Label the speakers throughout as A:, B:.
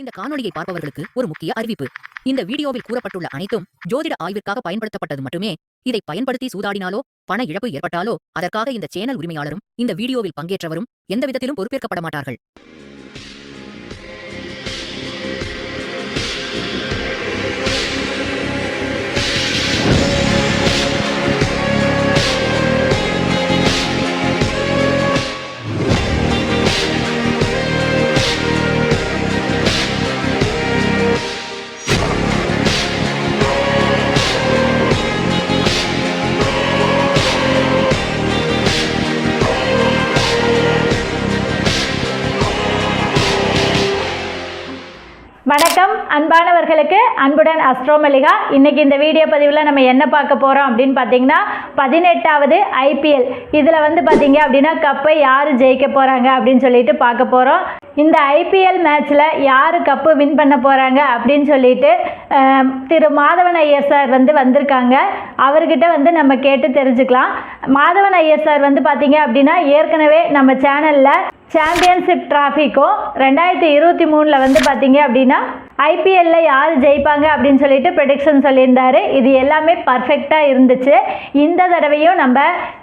A: இந்த காணொளியை பார்ப்பவர்களுக்கு ஒரு முக்கிய அறிவிப்பு. இந்த வீடியோவில் கூறப்பட்டுள்ள அனைத்தும் ஜோதிட ஆய்விற்காக பயன்படுத்தப்பட்டது மட்டுமே. இதை பயன்படுத்தி சூதாடினாலோ பண இழப்பு ஏற்பட்டாலோ அதற்காக இந்த சேனல் உரிமையாளரும் இந்த வீடியோவில் பங்கேற்றவரும் எந்த விதத்திலும் பொறுப்பேற்கப்பட மாட்டார்கள்.
B: வணக்கம். அன்பானவர்களுக்கு அன்புடன் அஸ்ட்ரோமலிகா இன்றைக்கி இந்த வீடியோ பதிவில் நம்ம என்ன பார்க்க போகிறோம் அப்படின்னு பார்த்தீங்கன்னா பதினெட்டாவது ஐபிஎல் இதில் வந்து பார்த்தீங்க அப்படின்னா கப்பை யார் ஜெயிக்க போகிறாங்க அப்படின்னு சொல்லிட்டு பார்க்க போகிறோம் இந்த ஐபிஎல் மேட்ச்சில் யார் கப்பு வின் பண்ண போகிறாங்க அப்படின்னு சொல்லிட்டு திரு மாதவன் ஐயர் சார் வந்து வந்திருக்காங்க. அவர்கிட்ட வந்து நம்ம கேட்டு தெரிஞ்சுக்கலாம். மாதவன் ஐயர் சார் வந்து பார்த்தீங்க அப்படின்னா ஏற்கனவே நம்ம சேனலில் சாம்பியன்ஷிப் டிராஃபிக்கும் ரெண்டாயிரத்தி இருபத்தி மூணில் வந்து பார்த்தீங்க அப்படின்னா ஐபிஎல்ல யார் ஜெயிப்பாங்க அப்படின்னு சொல்லிட்டு ப்ரெடிக்ஷன் சொல்லியிருந்தாரு. இது எல்லாமே பர்ஃபெக்டாக இருந்துச்சு. இந்த தடவையும் நம்ம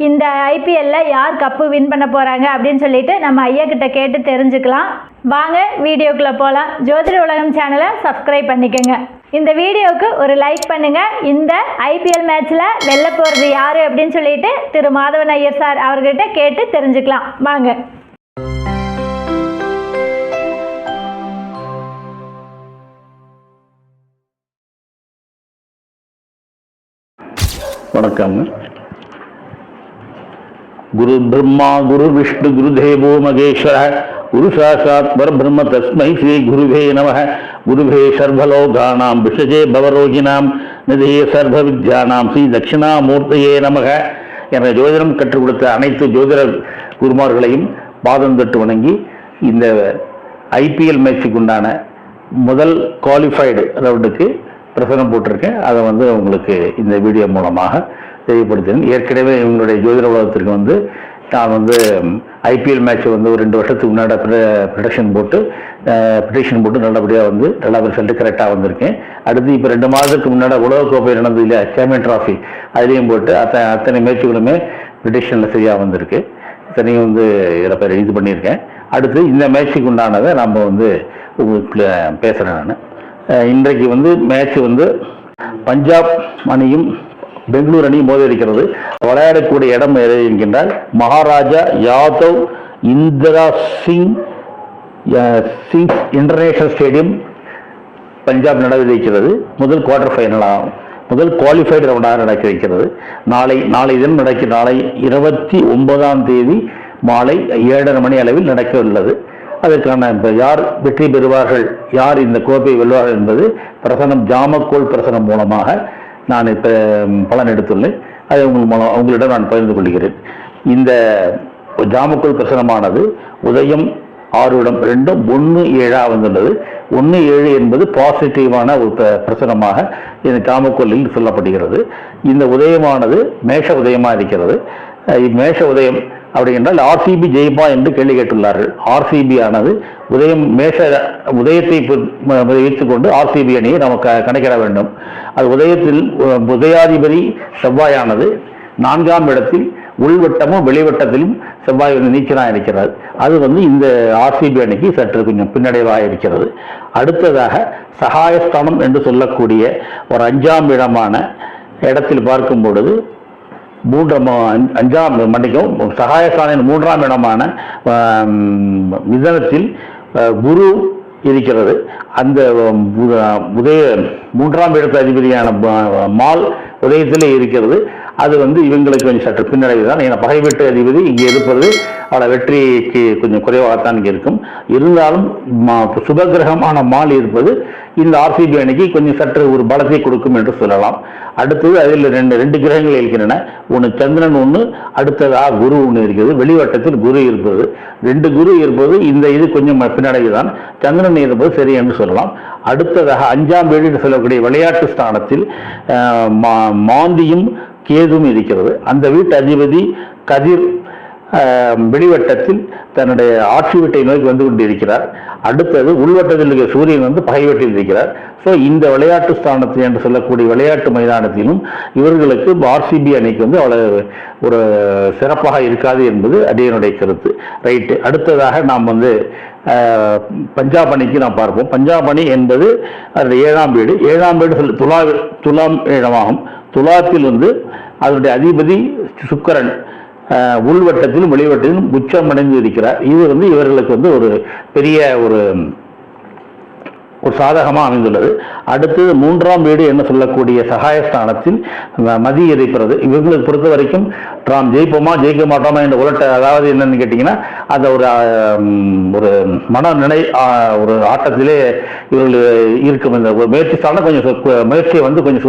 B: இந்த ஐபிஎல்ல யார் கப்பு வின் பண்ண போகிறாங்க அப்படின்னு சொல்லிட்டு நம்ம ஐயா கிட்ட கேட்டு தெரிஞ்சுக்கலாம். வாங்க வீடியோக்குள்ளே போகலாம் ஜோதிட உலகம் சேனலை சப்ஸ்கிரைப் பண்ணிக்கோங்க. இந்த வீடியோவுக்கு ஒரு லைக் பண்ணுங்க. இந்த ஐபிஎல் மேட்ச்சில் வெல்ல போகிறது யார் அப்படின்னு சொல்லிட்டு திரு மாதவன் ஐயர் சார் அவர்கிட்ட கேட்டு தெரிஞ்சுக்கலாம். வாங்க.
C: வணக்கம். குரு பிரம்மா குரு விஷ்ணு குரு தேவோ மகேஸ்வர குரு சாட்சாத் பரபிரம்ம தஸ்மை ஸ்ரீ குருவே நம. குருவே சர்வலோகானாம் விஷஜே பவரோகினாம் நிதியே சர்வ வித்யானாம் ஸ்ரீ தட்சிணாமூர்த்தியே நமக. என ஜோதிடம் கற்றுக் கொடுத்த அனைத்து ஜோதிட குருமார்களையும் பாதம் தொட்டு வணங்கி இந்த ஐபிஎல் மேட்சுக்கு உண்டான முதல் குவாலிஃபைடு ரவுண்டுக்கு பிரசனம் போட்டிருக்கேன். அதை வந்து உங்களுக்கு இந்த வீடியோ மூலமாக தெரியப்படுத்தினேன் ஏற்கனவே இவங்களுடைய ஜோதிட உலகத்திற்கு வந்து நான் வந்து ஐபிஎல் மேட்ச் வந்து ஒரு ரெண்டு வருஷத்துக்கு முன்னாடி ப்ரொடக்ஷன் போட்டு ப்ரொடக்ஷன் போட்டு நல்லபடியாக வந்து நல்லா ரிசல்ட் கரெக்டாக வந்திருக்கேன். அடுத்து இப்போ ரெண்டு மாதத்துக்கு முன்னாடி உலகக்கோப்பை நடந்தது இல்லையா? சாம்பியன் ட்ராஃபி அதுலேயும் போட்டு அத்தனை அத்தனை மேட்சுகளுமே ப்ரிடிக்ஷனில் சரியாக வந்திருக்கு. அத்தனையும் வந்து இதில் பேர் இது பண்ணியிருக்கேன். அடுத்து இந்த மேட்சுக்கு உண்டானதை நம்ம வந்து உங்களுக்கு பேசுகிறேன் நான். இன்றைக்கு வந்து மேட்ச் வந்து பஞ்சாப் அணியும் பெங்களூர் அணியும் மோதி இருக்கிறது விளையாடக்கூடிய இடம் எது என்கின்றால் மகாராஜா யாதவ் இந்திரா சிங் சிங் இன்டர்நேஷனல் ஸ்டேடியம் பஞ்சாப் நடவடிக்கிறது முதல் குவார்டர் ஃபைனலாகும் முதல் குவாலிஃபைடு ரவுண்டாக நடக்க வைக்கிறது. நாளை நாளை தினம் நடக்க நாளை இருபத்தி ஒன்பதாம் தேதி மாலை ஏழரை மணி அளவில் நடக்க உள்ளது. அதற்கான இப்போ யார் வெற்றி பெறுவார்கள் யார் இந்த கோப்பை வெல்வார்கள் என்பது பிரசனம் ஜாமக்கோல் பிரசனம் மூலமாக நான் இப்போ பலன் எடுத்துள்ளேன். அதை உங்கள் மூலம் உங்களிடம் நான் பகிர்ந்து கொள்கிறேன். இந்த ஜாமக்கோல் பிரசனமானது உதயம் ஆறுடம் ரெண்டும் ஒன்று ஏழாக வந்துள்ளது. ஒன்று ஏழு என்பது பாசிட்டிவான ஒரு பிரசனமாக இந்த காமக்கோலில் சொல்லப்படுகிறது. இந்த உதயமானது மேஷ உதயமாக இருக்கிறது. மேஷ உதயம் அப்படி என்றால் ஆர்சிபி ஜெயிப்பா என்று கேள்வி கேட்டுள்ளார்கள். ஆர்சிபி ஆனது உதயம் மேஷ உதயத்தை வைத்துக்கொண்டு ஆர்சிபி அணியை நமக்கு கணக்கிட வேண்டும். அது உதயத்தில் உதயாதிபதி செவ்வாயானது நான்காம் இடத்தில் உள்வட்டமும் வெளிவட்டத்திலும் செவ்வாய் வந்து நீச்சலாக இருக்கிறது. அது வந்து இந்த ஆர்சிபி அணிக்கு சற்று கொஞ்சம் பின்னடைவாக இருக்கிறது. அடுத்ததாக சகாயஸ்தானம் என்று சொல்லக்கூடிய ஒரு அஞ்சாம் இடமான இடத்தில் பார்க்கும் பொழுது மூன்றாம் அஞ்சாம் மன்னிக்கும் சகாயஸ்தானின் மூன்றாம் இடமான விதனத்தில் மிதனத்தில் குரு இருக்கிறது. அந்த உதய மூன்றாம் இடத்து அதிபதியான மால் உதயத்திலே இருக்கிறது. அது வந்து இவங்களுக்கு கொஞ்சம் சற்று பின்னடைவு தான் ஏன்னா பகை வீட்டு அதிபதி இங்கே இருப்பது அவளை வெற்றிக்கு கொஞ்சம் குறைவாகத்தான் இங்கே இருக்கும். இருந்தாலும் மா- சுபகிரகமான மால் இருப்பது இந்த ஆர்சிபி அணிக்கு கொஞ்சம் சற்று ஒரு பலத்தை கொடுக்கும் என்று சொல்லலாம். அடுத்தது அதில் ரெண்டு ரெண்டு கிரகங்கள் இருக்கின்றன. ஒன்று சந்திரன் ஒன்று அடுத்ததாக குரு ஒன்று இருக்கிறது. வெளிவட்டத்தில் குரு இருப்பது. ரெண்டு குரு இருப்பது இந்த இது கொஞ்சம் பின்னடைவு தான் சந்திரன் இருப்பது சரி என்று சொல்லலாம். அடுத்ததாக அஞ்சாம் வீடு சொல்லக்கூடிய விளையாட்டு ஸ்தானத்தில் மா- மாந்தியும் கேதும் இருக்கிறது. அந்த வீட்டு அதிபதி கதிர் வெளிவட்டத்தில் தன்னுடைய ஆட்சி வீட்டை நோக்கி வந்து கொண்டிருக்கிறார். அடுத்தது உள்வட்டத்தில் இருக்கிற சூரியன் வந்து பகைவட்டில் இருக்கிறார். ஸோ இந்த விளையாட்டு ஸ்தானத்தில் என்று சொல்லக்கூடிய விளையாட்டு மைதானத்திலும் இவர்களுக்கு ஆர்சிபி அணிக்கு வந்து அவ்வளவு ஒரு சிறப்பாக இருக்காது என்பது அடியனுடைய கருத்து. ரைட்டு அடுத்ததாக நாம் வந்து பஞ்சாப் அணிக்கு நாம் பார்ப்போம். பஞ்சாப் அணி என்பது அது ஏழாம் வீடு. ஏழாம் வீடு சொல்லு துலா துலாம் இடமாகும் துலாத்தில் வந்து அதனுடைய அதிபதி சுக்கரன் உள்வட்டத்திலும் வெளிவட்டத்திலும் உச்சம் அடைந்து இருக்கிறார். இது வந்து இவர்களுக்கு வந்து ஒரு பெரிய ஒரு ஒரு சாதகமாக அமைந்துள்ளது. அடுத்து மூன்றாம் வீடு என்ன சொல்லக்கூடிய சகாயஸ்தானத்தில் மதி இருக்கிறது இவங்களுக்கு பொறுத்த வரைக்கும் நாம் ஜெயிப்போமா ஜெயிக்க மாட்டோமா என்ற உலட்ட அதாவது என்னன்னு கேட்டிங்கன்னா அந்த ஒரு ஒரு மனநிலை ஒரு ஆட்டத்திலே இவர்கள் இருக்கும். இந்த ஒரு முயற்சி சார்ந்த கொஞ்சம் முயற்சியை வந்து கொஞ்சம்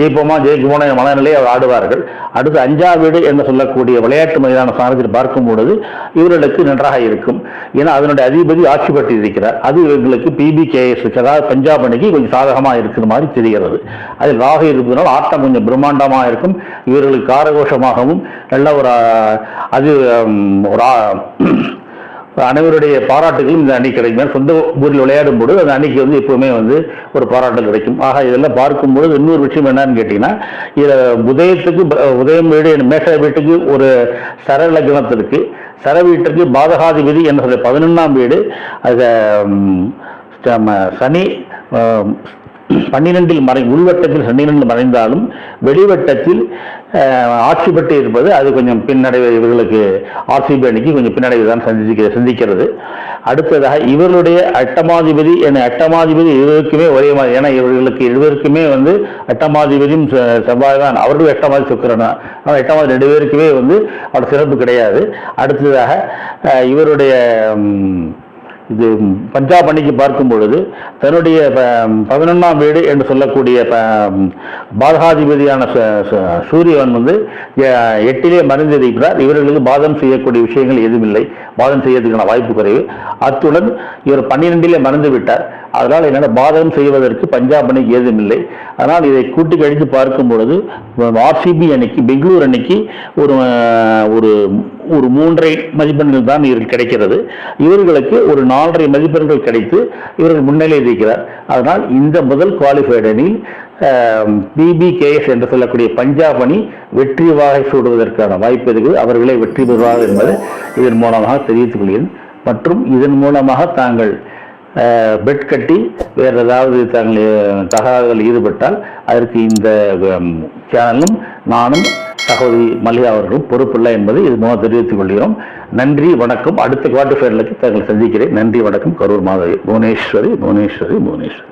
C: ஜெயிப்போமா ஜெயிக்குமோன மனநிலையை அவர் ஆடுவார்கள். அடுத்து அஞ்சாம் வீடு என்று சொல்லக்கூடிய விளையாட்டு மைதான ஸ்தானத்தில் பார்க்கும் பொழுது இவர்களுக்கு நன்றாக இருக்கும். ஏன்னா அதனுடைய அதிபதி ஆட்சி பெற்று இருக்கிறார் அது இவர்களுக்கு பிபிகேஎஸ் அதாவது பஞ்சாப் அணிக்கு கொஞ்சம் சாதகமாக இருக்கிற மாதிரி தெரிகிறது. அதில் ராகு இருப்பதனால் ஆட்டம் கொஞ்சம் பிரம்மாண்டமாக இருக்கும். இவர்களுக்கு காரகோஷமாகவும் நல்ல ஒரு அது ஒரு அனைவருடைய பாராட்டுகளும் இந்த அணி கிடைக்கும். சொந்த ஊரில் விளையாடும் பொழுது அந்த அணிக்கு வந்து எப்பவுமே வந்து ஒரு பாராட்டல் கிடைக்கும். ஆக இதெல்லாம் பார்க்கும்பொழுது இன்னொரு விஷயம் என்னன்னு கேட்டீங்கன்னா இதில் உதயத்துக்கு உதயம் வீடு மேஷ வீட்டுக்கு ஒரு சர லக்னத்திற்கு சர வீட்டுக்கு பாதகாதிபதி என்ற சொல்ல பதினொன்றாம் வீடு. அது நம்ம சனி பன்னிரெண்டில் மறை உள்வட்டத்தில் பன்னிரெண்டு மறைந்தாலும் வெளிவட்டத்தில் ஆட்சி பெற்று இருப்பது அது கொஞ்சம் பின்னடைவு இவர்களுக்கு ஆர்சிபி அணிக்கு கொஞ்சம் பின்னடைவு தான் சந்திக்க சந்திக்கிறது. அடுத்ததாக இவர்களுடைய அட்டமாதிபதி என அட்டமாதிபதி இருவருக்குமே ஒரே மாதிரி ஏன்னா இவர்களுக்கு இருவருக்குமே வந்து அட்டமாதிபதியும் செவ்வாய் தான். அவர்களும் எட்டமாதி சுக்கிரன் தான் ஆனால் எட்டமாதி ரெண்டு பேருக்குமே வந்து அவர் சிறப்பு கிடையாது. அடுத்ததாக இவருடைய இது பஞ்சாப் அணிக்கு பார்க்கும் பொழுது தன்னுடைய பதினொன்றாம் வீடு என்று சொல்லக்கூடிய ப- பாதகாதிபதியான ச- ச- வந்து எட்டிலே மறைந்திருக்கிறார். இவர்களுக்கு பாதம் செய்யக்கூடிய விஷயங்கள் எதுவும் இல்லை. பாதம் செய்யறதுக்கான வாய்ப்பு குறைவு. அத்துடன் இவர் பன்னிரெண்டிலே மறந்து விட்டார் அதனால் என்னென்ன பாதகம் செய்வதற்கு பஞ்சாப் அணிக்கு ஏதும் இல்லை இதை கூட்டி கழித்து பார்க்கும் பொழுது ஆர்சிபி அணிக்கு பெங்களூர் அணிக்கு ஒரு ஒரு ஒரு மூன்றரை மதிப்பெண்கள் தான் இவர்கள் கிடைக்கிறது. இவர்களுக்கு ஒரு நாலரை மதிப்பெண்கள் கிடைத்து இவர்கள் முன்னிலை இருக்கிறார். அதனால் இந்த முதல் குவாலிஃபைடு அணியில் பிபிகேஎஸ் என்று சொல்லக்கூடிய பஞ்சாப் அணி வெற்றி வாகை சூடுவதற்கான வாய்ப்பு இருக்குது. அவர்களே வெற்றி பெறுவார்கள் என்பதை இதன் மூலமாக தெரிவித்துக் கொள்கிறேன். மற்றும் இதன் மூலமாக தாங்கள் பெட் கட்டி வேறு ஏதாவது தாங்கள் அஹ், தகவல்கள் ஈடுபட்டால் அதற்கு இந்த சேனலும் நானும் சகோதரி மல்லிகா அவர்களும் பொறுப்பில்லை என்பதை இது மூலம் தெரிவித்துக் கொள்கிறோம். நன்றி வணக்கம். அடுத்த குவார்டர் ஃபைனலுக்கு தாங்கள் சந்திக்கிறேன். நன்றி வணக்கம். கரூர் மாதவி புவனேஸ்வரி புவனேஸ்வரி புவனேஸ்வரி.